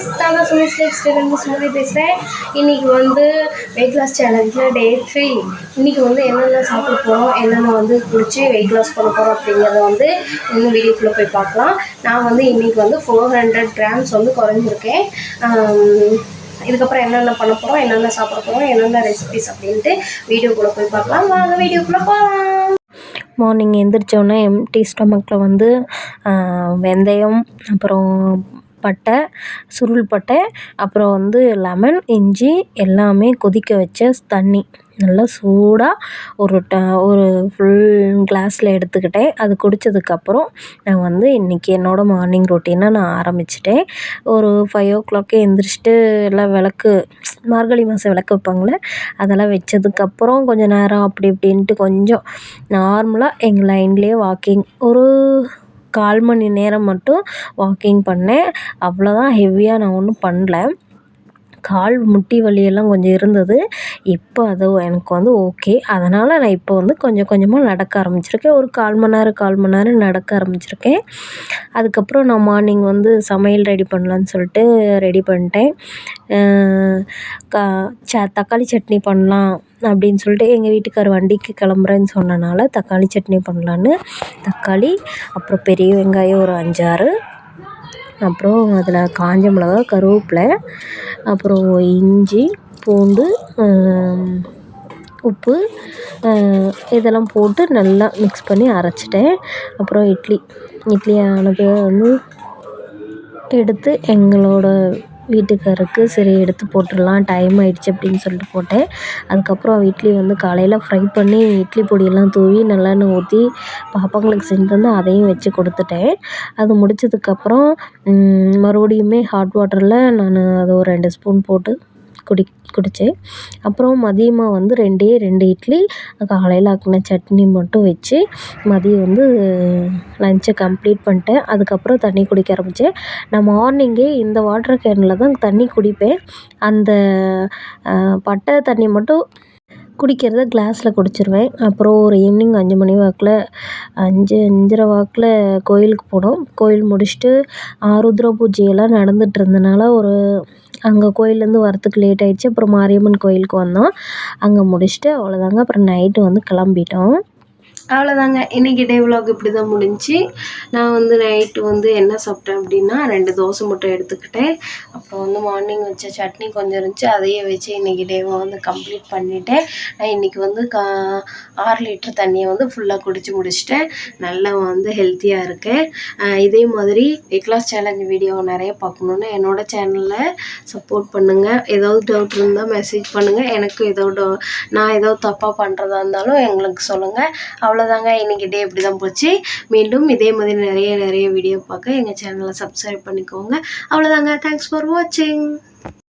Guys நான் தான் Sumi's life Sumathi பேசுகிறேன் இன்றைக்கி வந்து வெயிட் லாஸ் சேலஞ்சில் டே த்ரீ இன்றைக்கி வந்து என்னென்ன சாப்பிட போகிறோம் என்னென்ன வந்து குடிச்சு வெயிட் லாஸ் பண்ண போகிறோம் அப்படிங்கிறத வந்து இன்னும் வீடியோக்குள்ளே போய் பார்க்கலாம். நான் வந்து இன்றைக்கி வந்து ஃபோர் ஹண்ட்ரட் கிராம்ஸ் வந்து குறைஞ்சிருக்கேன். இதுக்கப்புறம் என்னென்ன பண்ண போகிறோம் என்னென்ன சாப்பிட போகிறோம் என்னென்ன ரெசிபிஸ் அப்படின்ட்டு வீடியோக்குள்ளே போய் பார்க்கலாம். வாங்க வீடியோக்குள்ளே போகலாம் மார்னிங் எந்திரிச்சோடனே எம்டி ஸ்டொமக்கில் வந்து வெந்தயம் அப்புறம் பட்டை சுருள் பட்டை அப்புறம் வந்து லெமன் இஞ்சி எல்லாமே கொதிக்க வச்ச தண்ணி. நல்லா சூடாக ஒரு ட ஒரு ஃபுல் கிளாஸில் எடுத்துக்கிட்டேன். அது குடித்ததுக்கப்புறம் நான் வந்து இன்றைக்கி என்னோடய மார்னிங் ரொட்டீனை நான் ஆரம்பிச்சிட்டேன். ஒரு ஃபைவ் ஓ கிளாக்கே எந்திரிச்சிட்டு எல்லாம் விளக்கு மார்கழி மாதம் விளக்கு வைப்பாங்கள்ல அதெல்லாம் வச்சதுக்கப்புறம் கொஞ்சம் நேரம் அப்படி இப்படின்ட்டு கொஞ்சம் நார்மலாக எங்கள் லைன்லேயே வாக்கிங் ஒரு கால் மணி நேரம் மட்டும் வாக்கிங் பண்ணேன். அவ்வளோதான் ஹெவியாக நான் ஒன்றும் பண்ணல. கால் முட்டி வலியெல்லாம் கொஞ்சம் இருந்தது. இப்போ அது எனக்கு வந்து ஓகே அதனால் நான் இப்போ வந்து கொஞ்சம் கொஞ்சமாக நடக்க ஆரம்பிச்சிருக்கேன். ஒரு கால் மணி நேரம் கால் மணி நேரம் நடக்க ஆரம்பிச்சிருக்கேன். அதுக்கப்புறம் நான் மார்னிங் வந்து சமையல் ரெடி பண்ணலான்னு சொல்லிட்டு ரெடி பண்ணிட்டேன். கா ச தக்காளி சட்னி பண்ணலாம் அப்படின்னு சொல்லிட்டு எங்கள் வீட்டுக்கார் வண்டிக்கு கிளம்புறேன்னு சொன்னனால தக்காளி சட்னி பண்ணலான்னு. தக்காளி அப்புறம் பெரிய வெங்காயம் ஒரு அஞ்சாறு. அப்புறம் அதில் காஞ்ச மிளகா கருவேப்பிலை அப்புறம் இஞ்சி பூண்டு உப்பு இதெல்லாம் போட்டு நல்லா மிக்ஸ் பண்ணி அரைச்சிட்டேன். அப்புறம் இட்லி. இட்லி ஆனது வந்து எடுத்து எங்களோட வீட்டுக்காருக்கு சரி எடுத்து போட்டுடலாம் டைம் ஆயிடுச்சு அப்படின்னு சொல்லிட்டு போட்டேன். அதுக்கப்புறம் இட்லி வந்து காலையில் ஃப்ரை பண்ணி இட்லி பொடியெல்லாம் தூவி நல்லெண்ணெய் ஊற்றி பாப்பாங்களுக்கு செஞ்சு தந்து அதையும் வச்சு கொடுத்துட்டேன். அது முடிச்சதுக்கப்புறம் மறுபடியுமே ஹாட் வாட்டரில் நான் அதை ஒரு ரெண்டு ஸ்பூன் போட்டு குடி குடித்தேன் அப்புறம் மதியமாக வந்து ரெண்டே ரெண்டு இட்லி காலையில் ஆக்கின சட்னி மட்டும் வச்சு மதியம் வந்து லஞ்சை கம்ப்ளீட் பண்ணிட்டேன் அதுக்கப்புறம் தண்ணி குடிக்க ஆரம்பித்தேன் நான் மார்னிங்கே இந்த வாட்டர் கேனில் தான் தண்ணி குடிப்பேன். அந்த பட்டை தண்ணி மட்டும் குடிக்கிறத கிளாஸில் குடிச்சிருவேன். அப்புறம் ஒரு ஈவினிங் அஞ்சு மணி வாக்கில் அஞ்சு அஞ்சரை வாக்கில் கோயிலுக்கு போனோம். கோயில் முடிச்சுட்டு ஆருத்ரா பூஜையெல்லாம் நடந்துகிட்ருந்தனால இருந்தனால ஒரு அங்கே கோயிலேருந்து வரத்துக்கு லேட் ஆகிடுச்சி அப்புறம் மாரியம்மன் கோயிலுக்கு வந்தோம். அங்கே முடிச்சுட்டு அவ்வளோதாங்க அப்புறம் நைட்டு வந்து கிளம்பிட்டோம். அவ்வளோதாங்க இன்றைக்கி டே விலாக் இப்படி தான் முடிஞ்சு. நான் வந்து நைட்டு வந்து என்ன சாப்பிட்டேன் அப்படின்னா ரெண்டு தோசை மட்டும் எடுத்துக்கிட்டேன். அப்புறம் வந்து மார்னிங் வச்ச சட்னி கொஞ்சம் இருந்துச்சு. அதையே வச்சு இன்றைக்கி டேவை வந்து கம்ப்ளீட் பண்ணிட்டேன். நான் இன்றைக்கி வந்து கா ஆறு லிட்டர் தண்ணியை வந்து ஃபுல்லாக குடிச்சு முடிச்சிட்டேன். நல்லா வந்து ஹெல்த்தியாக இருக்கேன். இதே மாதிரி வெயிட் லாஸ் சேலஞ்ச் வீடியோவை நிறைய பார்க்கணுன்னு என்னோடய சேனலில் சப்போர்ட் பண்ணுங்கள் ஏதாவது டவுட் இருந்தால் மெசேஜ் பண்ணுங்கள் எனக்கு ஏதோ நான் ஏதோ தப்பாக பண்ணுறதா இருந்தாலும் எங்களுக்கு சொல்லுங்கள் அவ்வளோதாங்க இன்றைக்கி டே இப்படி தான் போச்சு. மீண்டும் இதே மாதிரி நிறைய நிறைய வீடியோ பார்க்க எங்கள் சேனலை சப்ஸ்கிரைப் பண்ணிக்கோங்க. அவ்வளோதாங்க தேங்க்ஸ் ஃபார் வாட்சிங்